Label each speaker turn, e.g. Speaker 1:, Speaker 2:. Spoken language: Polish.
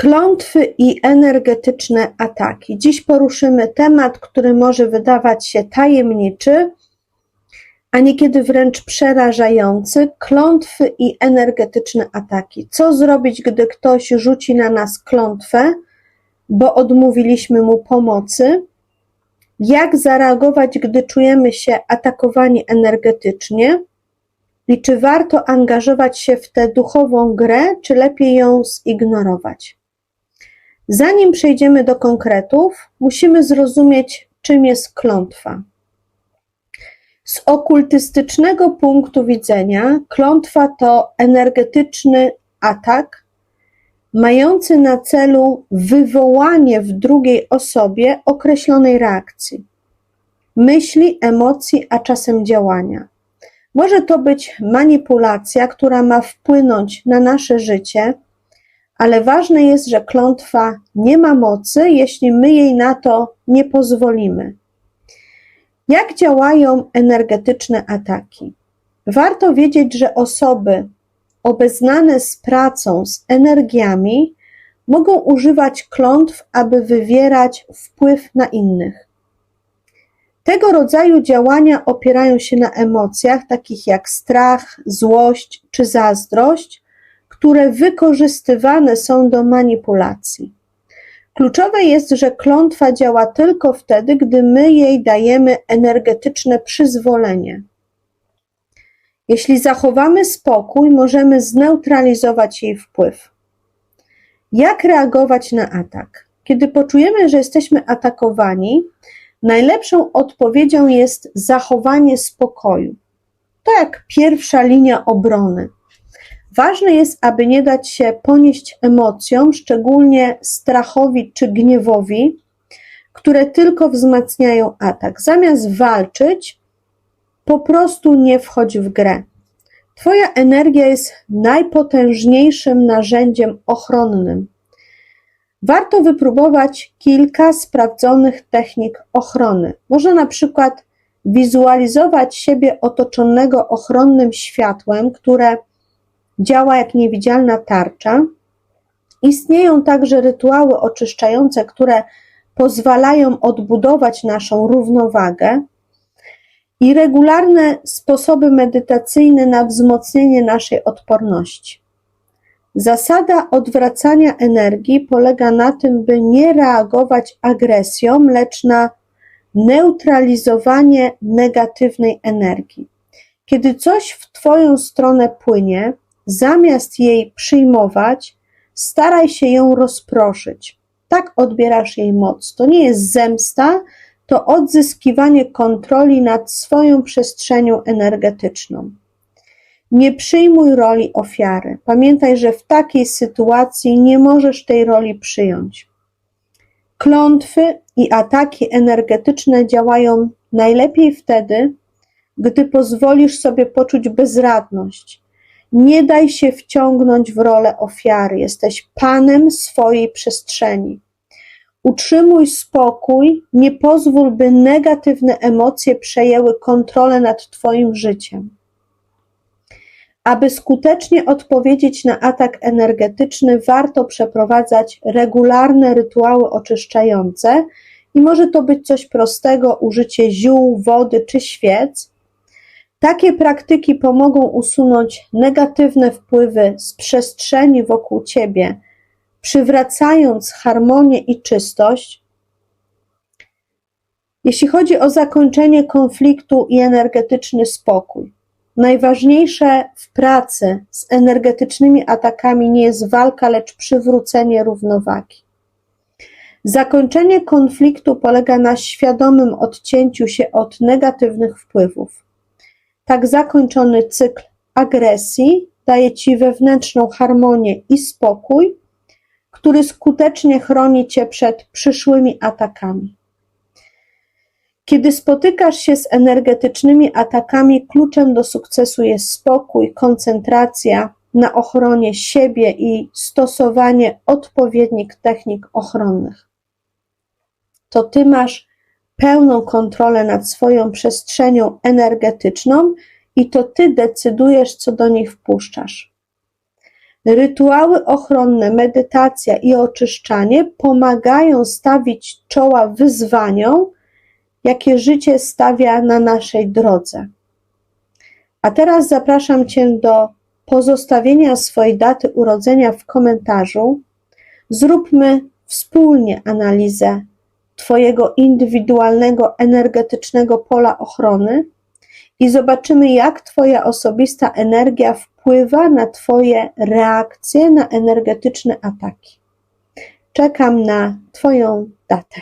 Speaker 1: Klątwy i energetyczne ataki. Dziś poruszymy temat, który może wydawać się tajemniczy, a niekiedy wręcz przerażający. Klątwy i energetyczne ataki. Co zrobić, gdy ktoś rzuci na nas klątwę, bo odmówiliśmy mu pomocy? Jak zareagować, gdy czujemy się atakowani energetycznie? I czy warto angażować się w tę duchową grę, czy lepiej ją zignorować? Zanim przejdziemy do konkretów, musimy zrozumieć, czym jest klątwa. Z okultystycznego punktu widzenia, klątwa to energetyczny atak mający na celu wywołanie w drugiej osobie określonej reakcji, myśli, emocji, a czasem działania. Może to być manipulacja, która ma wpłynąć na nasze życie, ale ważne jest, że klątwa nie ma mocy, jeśli my jej na to nie pozwolimy. Jak działają energetyczne ataki? Warto wiedzieć, że osoby obeznane z pracą z energiami mogą używać klątw, aby wywierać wpływ na innych. Tego rodzaju działania opierają się na emocjach takich jak strach, złość czy zazdrość, które wykorzystywane są do manipulacji. Kluczowe jest, że klątwa działa tylko wtedy, gdy my jej dajemy energetyczne przyzwolenie. Jeśli zachowamy spokój, możemy zneutralizować jej wpływ. Jak reagować na atak? Kiedy poczujemy, że jesteśmy atakowani, najlepszą odpowiedzią jest zachowanie spokoju. To jak pierwsza linia obrony. Ważne jest, aby nie dać się ponieść emocjom, szczególnie strachowi czy gniewowi, które tylko wzmacniają atak. Zamiast walczyć, po prostu nie wchodź w grę. Twoja energia jest najpotężniejszym narzędziem ochronnym. Warto wypróbować kilka sprawdzonych technik ochrony. Można na przykład wizualizować siebie otoczonego ochronnym światłem, które działa jak niewidzialna tarcza. Istnieją także rytuały oczyszczające, które pozwalają odbudować naszą równowagę i regularne sposoby medytacyjne na wzmocnienie naszej odporności. Zasada odwracania energii polega na tym, by nie reagować agresją, lecz na neutralizowanie negatywnej energii. Kiedy coś w Twoją stronę płynie, Zamiast jej przyjmować, staraj się ją rozproszyć. Tak odbierasz jej moc. To nie jest zemsta, to odzyskiwanie kontroli nad swoją przestrzenią energetyczną. Nie przyjmuj roli ofiary. Pamiętaj, że w takiej sytuacji nie możesz tej roli przyjąć. Klątwy i ataki energetyczne działają najlepiej wtedy, gdy pozwolisz sobie poczuć bezradność, nie daj się wciągnąć w rolę ofiary. Jesteś panem swojej przestrzeni. Utrzymuj spokój, nie pozwól, by negatywne emocje przejęły kontrolę nad Twoim życiem. Aby skutecznie odpowiedzieć na atak energetyczny, warto przeprowadzać regularne rytuały oczyszczające i może to być coś prostego, użycie ziół, wody czy świec, takie praktyki pomogą usunąć negatywne wpływy z przestrzeni wokół Ciebie, przywracając harmonię i czystość. Jeśli chodzi o zakończenie konfliktu i energetyczny spokój, najważniejsze w pracy z energetycznymi atakami nie jest walka, lecz przywrócenie równowagi. Zakończenie konfliktu polega na świadomym odcięciu się od negatywnych wpływów. Tak zakończony cykl agresji daje Ci wewnętrzną harmonię i spokój, który skutecznie chroni Cię przed przyszłymi atakami. Kiedy spotykasz się z energetycznymi atakami, kluczem do sukcesu jest spokój, koncentracja na ochronie siebie i stosowanie odpowiednich technik ochronnych. To Ty masz pełną kontrolę nad swoją przestrzenią energetyczną i to ty decydujesz, co do niej wpuszczasz. Rytuały ochronne, medytacja i oczyszczanie pomagają stawić czoła wyzwaniom, jakie życie stawia na naszej drodze. A teraz zapraszam Cię do pozostawienia swojej daty urodzenia w komentarzu. Zróbmy wspólnie analizę Twojego indywidualnego energetycznego pola ochrony i zobaczymy, jak Twoja osobista energia wpływa na Twoje reakcje na energetyczne ataki. Czekam na Twoją datę.